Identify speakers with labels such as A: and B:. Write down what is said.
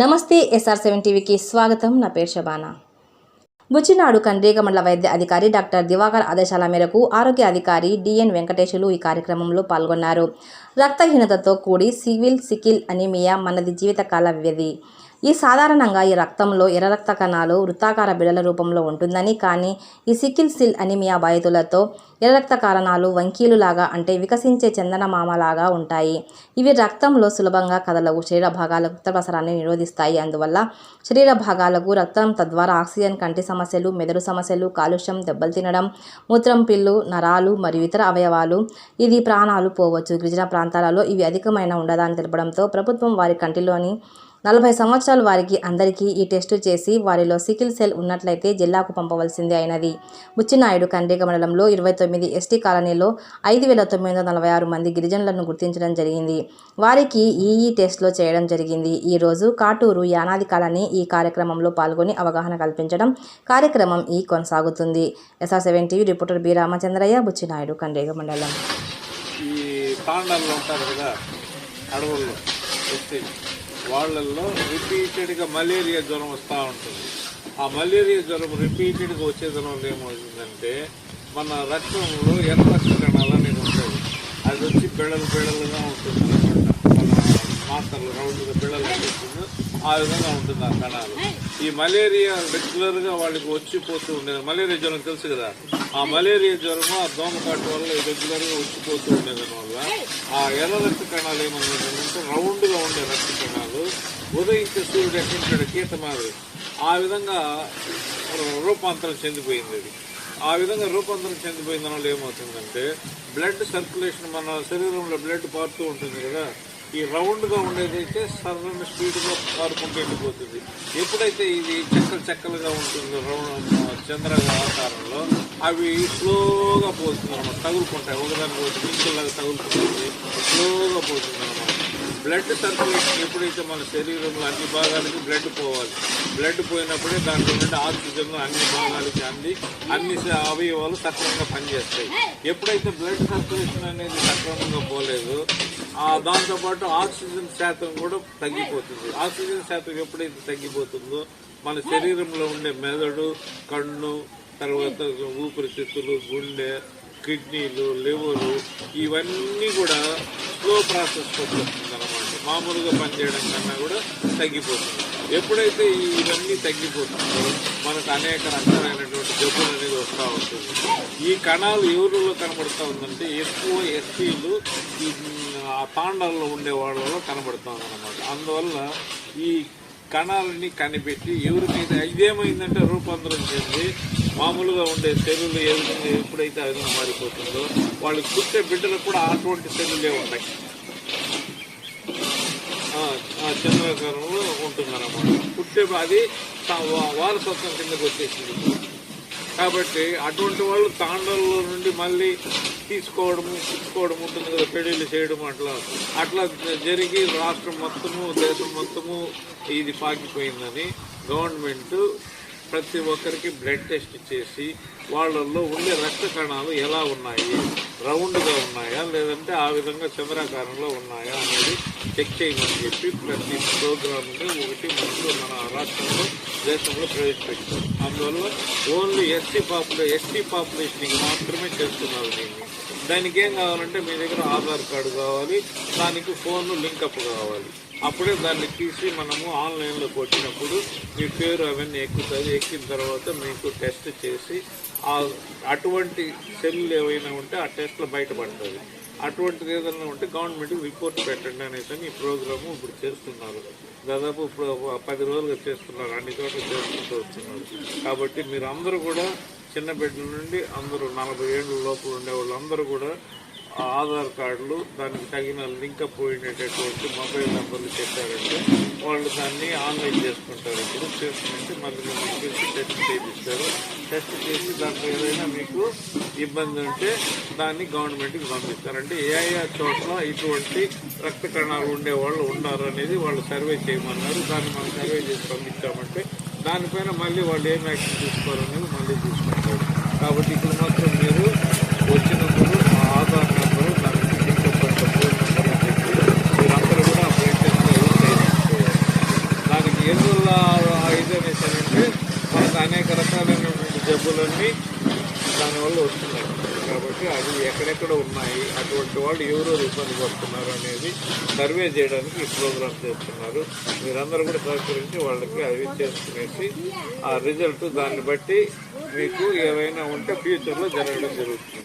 A: నమస్తే SR seven టీవీకి స్వాగతం. నా పేరు శబానా. బుచ్చినాడు కండ్రీగ మండల వైద్య అధికారి డాక్టర్ దివాకర్ ఆదేశాల మేరకు ఆరోగ్య అధికారి డిఎన్ వెంకటేశులు ఈ కార్యక్రమంలో పాల్గొన్నారు. రక్తహీనతతో కూడి సివిల్ సికిల్ అనిమియా మనది జీవితకాల వ్యధి ఈ సాధారణంగా ఈ రక్తంలో ఎర్ర రక్త కణాలు వృత్తాకార బిడల రూపంలో ఉంటుందని కానీ ఈ సికిల్ సిల్ అనిమియా బాధితులతో ఎర్ర రక్త కారణాలు వంకీలు లాగా అంటే వికసించే చందనమామలాగా ఉంటాయి. ఇవి రక్తంలో సులభంగా కదలవు శరీర భాగాలకు రక్త ప్రసరాన్ని నిరోధిస్తాయి. అందువల్ల శరీర భాగాలకు రక్తం తద్వారా ఆక్సిజన్ కంటి సమస్యలు మెదడు సమస్యలు కాలుష్యం దెబ్బలు తినడం మూత్రం పిల్లు నరాలు మరియు ఇతర అవయవాలు ఇది ప్రాణాలు పోవచ్చు. గిరిజన ప్రాంతాలలో ఇవి అధికమైన ఉండదని తెలపడంతో ప్రభుత్వం వారి కంటిలోని నలభై సంవత్సరాల వారికి అందరికీ ఈ టెస్టు చేసి వారిలో సికిల్ సెల్ ఉన్నట్లయితే జిల్లాకు పంపవలసింది అయినది. బుచ్చినాయుడు కండేగ మండలంలో ఇరవై తొమ్మిది ఎస్టీ కాలనీలో ఐదు వేల తొమ్మిది వందల నలభై ఆరు మంది గిరిజనులను గుర్తించడం జరిగింది. వారికి ఈఈ టెస్ట్లో చేయడం జరిగింది. ఈరోజు కాటూరు యానాది కాలనీ ఈ కార్యక్రమంలో పాల్గొని అవగాహన కల్పించడం కార్యక్రమం ఈ కొనసాగుతుంది. SR seven TV reporter B Ramachandraiah Buchinaidu Kandriga మండలం.
B: ఈ ఉంటారు కదా అడవుల్లో వాళ్ళల్లో రిపీటెడ్గా మలేరియా జ్వరం వస్తూ ఉంటుంది. ఆ మలేరియా జ్వరం రిపీటెడ్గా వచ్చే జ్వరం ఏమవుతుందంటే మన రక్తంలో ఎర్ర రక్త కణాలు అనేది ఉంటుంది అది వచ్చి పిల్లలు పిల్లలుగా ఉంటుంది అనమాట మాస్టర్లు రౌండ్గా పిల్లలు ఆ విధంగా ఉంటుంది ఆ కణాలు. ఈ మలేరియా రెగ్యులర్గా వాళ్ళకి వచ్చిపోతూ ఉండేది. మలేరియా జ్వరం తెలుసు కదా? ఆ మలేరియా జ్వరము ఆ దోమకాటు వల్ల రెగ్యులర్గా వచ్చిపోతూ ఉండేది వల్ల ఆ ఎర్ర రక్త కణాలు ఏమవుతుందంటే రౌండ్గా ఉండే రక్త కణాలు. ఉదయించే సూర్యుడు ఎక్కడ కీట మాదిరి ఆ విధంగా రూపాంతరం చెందిపోయింది అది. ఆ విధంగా రూపాంతరం చెందిపోయిన వల్ల ఏమవుతుందంటే బ్లడ్ సర్క్యులేషన్ మన శరీరంలో బ్లడ్ పారుతూ ఉంటుంది కదా? ఈ రౌండ్గా ఉండేదైతే సర్రని స్పీడ్గా పారుకుంటూ వెళ్ళిపోతుంది. ఎప్పుడైతే ఇది చెక్కలు చెక్కలుగా ఉంటుందో రౌండ్ చంద్ర ఆకారంలో అవి స్లోగా పోతుంది అనమాట తగులుకుంటాయి. ఒకదానికి ఒకటి మించులాగా తగులుకుంటుంది. స్లోగా పోతుంది బ్లడ్ సర్క్యులేషన్ ఎప్పుడైతే మన శరీరంలో అన్ని భాగాలకి బ్లడ్ పోవాలి? బ్లడ్ పోయినప్పుడే దాంట్లో నుండి ఆక్సిజన్ అన్ని భాగాలకి అంది. అన్ని అవయవాలు సక్రమంగా పనిచేస్తాయి. ఎప్పుడైతే బ్లడ్ సర్క్యులేషన్ అనేది సక్రమంగా పోలేదు దాంతోపాటు ఆక్సిజన్ శాతం కూడా తగ్గిపోతుంది. ఆక్సిజన్ శాతం ఎప్పుడైతే తగ్గిపోతుందో మన శరీరంలో ఉండే మెదడు కన్ను తర్వాత ఊపిరితిత్తులు గుండె కిడ్నీలు లివరు ఇవన్నీ కూడా స్లో ప్రాసెస్ వస్తుంది మామూలుగా పనిచేయడం కన్నా కూడా తగ్గిపోతుంది. ఎప్పుడైతే ఈ- ఇవన్నీ తగ్గిపోతుందో మనకు అనేక రకాలైనటువంటి జబ్బులు అనేది వస్తూ ఉంటుంది. ఈ కణాలు ఎవరిలో కనబడుతూ ఉందంటే ఎక్కువ ఎస్పీలు ఈ ఆ తాండాల్లో ఉండే వాళ్ళలో కనబడుతూ ఉందన్నమాట. అందువల్ల ఈ కణాలని కనిపెట్టి ఎవరికైతే ఇదేమైందంటే రూపాంతరం చెంది మామూలుగా ఉండే సెల్లులు ఏ ఎప్పుడైతే ఆ మారిపోతుందో వాళ్ళకి పుట్టే బిడ్డలకు కూడా అటువంటి సెల్లులే ఉంటాయి. ఆ ఉంటుందన్నమాట పుట్టే అది వారసత్వం కిందకు వచ్చేసింది. కాబట్టి అటువంటి వాళ్ళు తాండల్లో నుండి మళ్ళీ తీసుకోవడము తీసుకోవడం ఉంటుంది కదా పెళ్ళిళ్ళు చేయడం అట్లా. అట్లా జరిగి రాష్ట్రం మొత్తము దేశం మొత్తము ఇది పాకిపోయిందని గవర్నమెంట్ ప్రతి ఒక్కరికి బ్లడ్ టెస్ట్ చేసి వాళ్ళల్లో ఉండే రక్త కణాలు ఎలా ఉన్నాయి? రౌండ్గా ఉన్నాయా? లేదంటే ఆ విధంగా చంద్రాకారంలో ఉన్నాయా అనేది చెక్ చేయమని చెప్పి ప్రతి ప్రోగ్రామ్ని ఒకటి మనకు మన రాష్ట్రంలో దేశంలో ప్రవేశపెట్టాం. అందువల్ల ఓన్లీ ఎస్సీ పాపులే ఎస్టీ పాపులేషన్కి మాత్రమే చేస్తున్నారు దీన్ని దానికి ఏం కావాలంటే మీ దగ్గర ఆధార్ కార్డు కావాలి దానికి ఫోన్ లింకప్ కావాలి. అప్పుడే దాన్ని తీసి మనము ఆన్లైన్లో కొట్టినప్పుడు మీ పేరు అవన్నీ ఎక్కుతుంది ఎక్కిన తర్వాత మీకు టెస్ట్ చేసి అటువంటి సెల్లు ఏవైనా ఉంటే ఆ టెస్ట్లో బయటపడుతుంది. అటువంటిది ఏదైనా ఉంటే గవర్నమెంట్కి రిపోర్ట్ పెట్టండి అనేసి ఈ ప్రోగ్రాము ఇప్పుడు చేస్తున్నారు. దాదాపు ఇప్పుడు పది రోజులుగా చేస్తున్నారు. అన్ని చోట్ల చేసుకుంటూ వస్తున్నారు. కాబట్టి మీరు అందరూ కూడా చిన్న బిడ్డల నుండి అందరూ నలభై ఏళ్ళ లోపల ఉండే వాళ్ళందరూ కూడా ఆధార్ కార్డులు దానికి తగిన లింక్ పోయినటువంటి మొబైల్ నెంబర్లు చెప్పారంటే వాళ్ళు దాన్ని ఆన్లైన్ చేసుకుంటారు. ఇప్పుడు చేసుకుంటే మళ్ళీ మీకు టెస్ట్ చేయిస్తారు టెస్ట్ చేసి దాంట్లో ఏదైనా మీకు ఇబ్బంది ఉంటే దాన్ని గవర్నమెంట్కి పంపిస్తారంటే ఏ ఏ చోట్ల ఇటువంటి రక్త కణాలు ఉండే వాళ్ళు ఉన్నారు అనేది వాళ్ళు సర్వే చేయమన్నారు. దాన్ని మనం సర్వే చేసి పంపించామంటే దానిపైన మళ్ళీ వాళ్ళు ఏం యాక్షన్ తీసుకోవాలనేది మళ్ళీ తీసుకుంటారు కాబట్టి ఇప్పుడు మాత్రం మీరు వచ్చినప్పుడు ఆ Aadhaar number number phone number అని చెప్పి మీరందరూ కూడా బ్లడ్ టెస్ట్ దానికి ఎందువల్ల ఇది అనేసి మనకు అనేక రకాలైనటువంటి జబ్బులన్నీ దానివల్ల వస్తున్నాయి. కాబట్టి అవి ఎక్కడెక్కడ ఉన్నాయి అటువంటి వాళ్ళు ఎవరెవరు ఇబ్బంది పడుతున్నారు అనేది సర్వే చేయడానికి ఈ ప్రోగ్రామ్ చేస్తున్నారు. మీరందరూ కూడా సహకరించి వాళ్ళకి అవి చేసుకునేసి ఆ రిజల్ట్ దాన్ని బట్టి మీకు ఏమైనా ఉంటే ఫ్యూచర్లో జరగడం జరుగుతుంది.